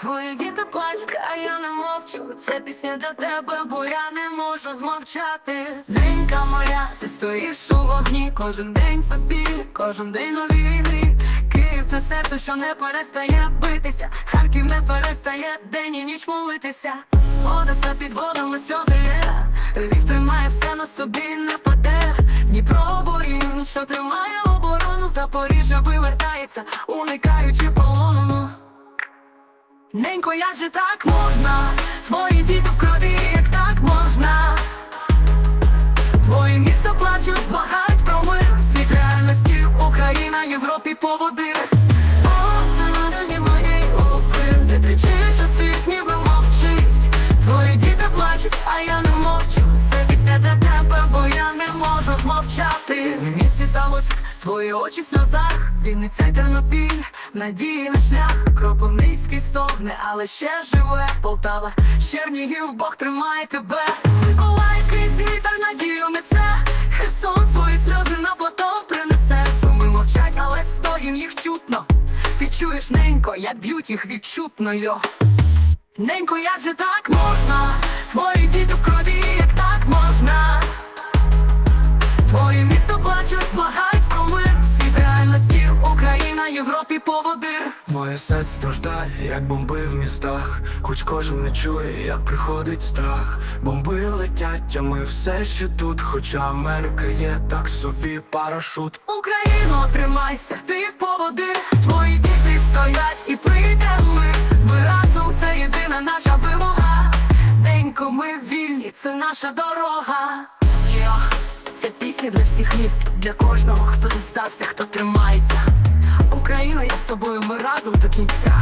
Твої діти плачуть, а я не мовчу. Це пісня для тебе, бо я не можу змовчати. Динька моя, ти стоїш у вогні. Кожен день це біль, кожен день нові війни. Київ це серце, що не перестає битися. Харків не перестає день і ніч молитися. Одеса під водами сльози є. Львів тримає все на собі, не впаде. Дніпро Запоріжжя вивертається, уникаючи полону. Ненько, як же так можна? Твої діти в крові, як так можна? Твої міста плачуть, благають про мир Світ реальності, Україна, Європі поводир а я не мовчу Це пісня для тебе, бо я не можу змовчати твої очі в сльозах Вінниця й Тернопіль, надії на шлях. Кропивницький стогне, але ще живе. Полтава, Чернігів, Бог тримає тебе. Миколай, крізь вітер надію несе. Херсон свої сльози на плато принесе. Суми мовчать, але стоїм їх чутно. Ти чуєш, ненько, як б'ють їх відчутно, йо Ненько, як же так можна? Твої діти в крові, як так можна? Твої місто плачуть, благають Європі поводир Моє серце страждає, як бомби в містах, хоч кожен не чує, як приходить страх. Бомби летять, а ми все ще тут, хоча Америка є так собі парашут. Україно, тримайся, ти як поводир Твої діти стоять і прийде мир Ми разом, це єдина наша вимога. Денько, ми вільні, це наша дорога. Йо, Це пісня для всіх міст, для кожного, хто не здався, хто тримається з тобою, ми разом до кінця